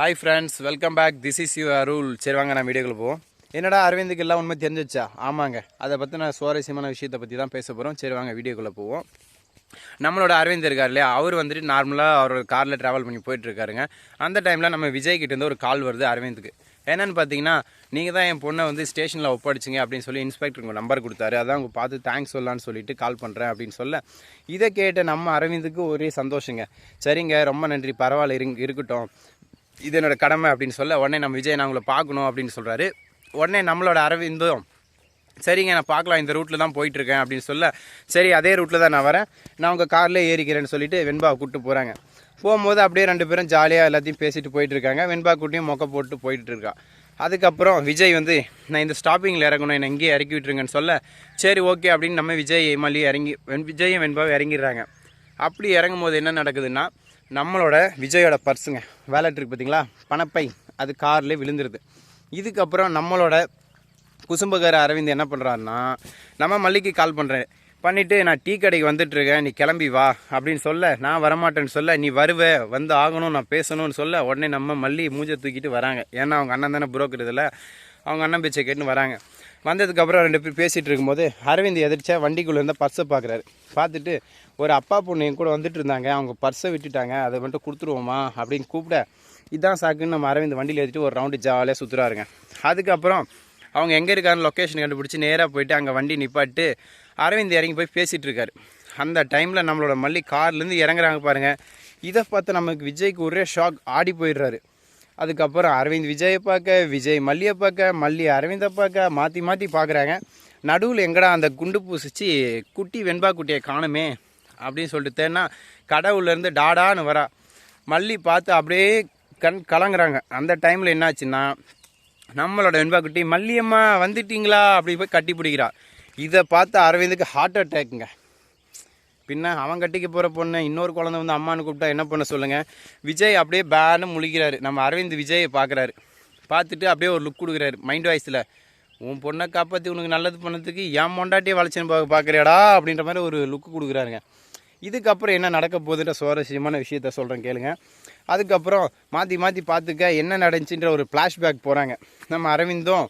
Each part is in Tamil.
Hi friends welcome back this is you Arul சரி வாங்க நான் வீடியோக்குள்ள போவோம். என்னடா அரவிந்துக்கு எல்லாம் உண்மை தெரிஞ்சிச்சா ஆமாங்க. அதை பற்றின சுவாரஸ்யமான விஷயத்தை பற்றி தான் பேச போகிறோம் சரி வாங்க வீடியோக்குள்ளே போவோம். நம்மளோட அரவிந்த் இருக்கார் இல்லையா? அவர் வந்துட்டு நார்மலாக அவரோட காரில் ட்ராவல் பண்ணி போயிட்டுருக்காருங்க. அந்த டைமில் நம்ம விஜய் இருந்து ஒரு கால் வருது அரவிந்துக்கு. என்னென்னு பார்த்தீங்கன்னா நீங்கள் தான் என் பொண்ணை வந்து ஸ்டேஷனில் ஒப்படைச்சிங்க அப்படின்னு சொல்லி இன்ஸ்பெக்டர் உங்கள் நம்பர் கொடுத்தாரு. அதான் உங்க பார்த்து தேங்க்ஸ் சொல்லலான்னு சொல்லிட்டு கால் பண்ணுறேன் அப்படின்னு சொல்ல இதை கேட்ட நம்ம அரவிந்துக்கு ஒரே சந்தோஷங்க. சரிங்க ரொம்ப நன்றி. பரவாயில்ல இருங் இருக்கட்டும். இது என்னோட கடமை அப்படின்னு சொல்ல உடனே நம்ம விஜய் நான் உங்களை பார்க்கணும் அப்படின்னு சொல்கிறாரு உடனே நம்மளோட அரவிந்தும் சரிங்க நான் பார்க்கலாம் இந்த ரூட்டில் தான் போயிட்டுருக்கேன் அப்படின்னு சொல்ல சரி அதே ரூட்டில் தான் நான் வரேன். நான் உங்கள் காரில் ஏறிக்கிறேன்னு சொல்லிட்டு வெண்பாவை கூப்பிட்டு போகிறாங்க போகும்போது அப்படியே ரெண்டு பேரும் ஜாலியாக எல்லாத்தையும் பேசிட்டு போயிட்டுருக்காங்க வெண்பா கூட்டியும் மொக்க போட்டு போயிட்டுருக்கா அதுக்கப்புறம் விஜய் வந்து நான் இந்த ஸ்டாப்பிங்கில் இறங்கணும் என்னை இங்கேயே இறக்கி விட்டுருங்கன்னு சொல்ல சரி ஓகே அப்படின்னு நம்ம விஜய் மல்லி இறங்கி வெண் விஜயும் வெண்பாவும் இறங்கிடுறாங்க. அப்படி இறங்கும் போது என்ன நடக்குதுன்னா நம்மளோட விஜயோட பர்ஸுங்க. வேலட் இருக்கு பார்த்தீங்களா பணப்பை. அது கார்லேயே விழுந்துருது. இதுக்கப்புறம் நம்மளோட குசும்பகார அரவிந்த் என்ன பண்ணுறாருன்னா நம்ம மல்லிக்கு கால் பண்ணுறேன் பண்ணிவிட்டு நான் டீ கடைக்கு வந்துட்டுருக்கேன் நீ கிளம்பி வா அப்படின்னு சொல்ல நான் வரமாட்டேன்னு சொல்ல நீ வருவ வந்து ஆகணும் நான் பேசணும்னு சொல்ல உடனே நம்ம மல்லி மூஞ்சை தூக்கிட்டு வராங்க. ஏன்னா அவங்க அண்ணன் தானே புரோக்கர் இதில். அவங்க அண்ணன் பேச்சை கேட்டுன்னு வராங்க. வந்ததுக்கப்புறம் ரெண்டு பேர் பேசிகிட்டு இருக்கும்போது அரவிந்த் எதிர்த்தா வண்டிக்குள்ளே இருந்தால் பர்ஸை பார்க்குறாரு பார்த்துட்டு ஒரு அப்பா பொண்ணு என் கூட வந்துட்டு இருந்தாங்க. அவங்க பர்ஸை விட்டுட்டாங்க. அதை மட்டும் கொடுத்துருவோமா அப்படின்னு கூப்பிட இதான் சாக்குன்னு நம்ம அரவிந்த் வண்டியில் ஏற்றிட்டு ஒரு ரவுண்டு ஜாலியாக சுற்றுறாருங்க அதுக்கப்புறம் அவங்க எங்கே இருக்காருன்னு லொக்கேஷன் கண்டுபிடிச்சி நேராக போயிட்டு அங்கே வண்டி நிப்பாட்டு அரவிந்த் இறங்கி போய் பேசிகிட்டு இருக்காரு. அந்த டைமில் நம்மளோட மல்லி கார்லேருந்து இறங்குறாங்க பாருங்கள் இதை பார்த்து நமக்கு விஜய்க்கு ஒரே ஷாக் ஆடி போயிடுறாரு. அதுக்கப்புறம் அரவிந்த் விஜயை பார்க்க விஜய் மல்லியை பார்க்க மல்லி அரவிந்தை பார்க்க மாற்றி மாற்றி பார்க்குறாங்க. நடுவில் எங்கடா அந்த குண்டு பூசிச்சு குட்டி வெண்பா குட்டியை காணுமே அப்படின்னு சொல்லிட்டு தேன்னா கடவுள்லேருந்து டாடான்னு வரா. மல்லி பார்த்து அப்படியே கண் கலங்குறாங்க. அந்த டைமில் என்னாச்சுன்னா நம்மளோட வெண்பா குட்டி மல்லியம்மா வந்துட்டீங்களா? அப்படி போய் கட்டி பிடிக்கிறா. இதை பார்த்து அரவிந்துக்கு ஹார்ட் அட்டாக்குங்க பின்ன அவன் கட்டிக்க போகிற பொண்ணு இன்னொரு குழந்தை வந்து அம்மான்னு கூப்பிட்டா என்ன பண்ண சொல்லுங்கள் விஜய் அப்படியே பேனு முழிக்கிறாரு. நம்ம அரவிந்த் விஜயை பார்க்குறாரு. பார்த்துட்டு அப்படியே ஒரு லுக் கொடுக்குறாரு மைண்ட் வாய்ஸில் உன் பொண்ணை காப்பாற்றி உனக்கு நல்லது பண்ணதுக்கு என் மொண்டாட்டியை வளர்ச்சின்னு பார்க்க பார்க்குறியாடா? அப்படின்ற மாதிரி ஒரு லுக்கு கொடுக்குறாருங்க. இதுக்கப்புறம் என்ன நடக்க போகுதுன்ற சுவாரஸ்யமான விஷயத்த சொல்கிறேன் கேளுங்க. அதுக்கப்புறம் மாற்றி மாற்றி பார்த்துக்க என்ன நடந்துச்சுன்ற ஒரு ஃப்ளாஷ்பேக் போகிறாங்க நம்ம அரவிந்தும்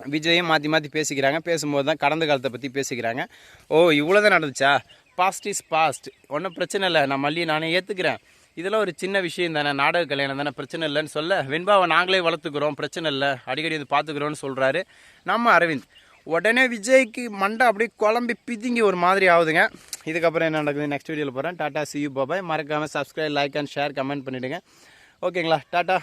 விஜயும் மாற்றி மாற்றி பேசிக்கிறாங்க. பேசும்போது தான் கடந்த காலத்தை பற்றி பேசிக்கிறாங்க. ஓ இவ்வளோ தான் நடந்துச்சா? பாஸ்ட் இஸ் பாஸ்ட் ஒன்றும் பிரச்சனை இல்லை. நான் மல்லியை நானே ஏற்றுக்கிறேன் இதெல்லாம் ஒரு சின்ன விஷயம் தானே. நாடக கல்யாணம் தானே பிரச்சனை இல்லைன்னு சொல்ல. வெண்பாவை நாங்களே வளர்த்துக்கிறோம். பிரச்சனை இல்லை. அடிக்கடி வந்து பார்த்துக்குறோன்னு சொல்கிறாரு நம்ம அரவிந்த். உடனே விஜய்க்கு மண்டை அப்படியே குழம்பி பிதுங்கி ஒரு மாதிரி ஆகுதுங்க. இதுக்கப்புறம் என்ன நடக்குது? நெக்ஸ்ட் வீடியோவில் போகிறேன் டாட்டா சி யூ பாபாய் மறக்காமல் subscribe like and share comment பண்ணிவிடுங்க ஓகேங்களா டாட்டா.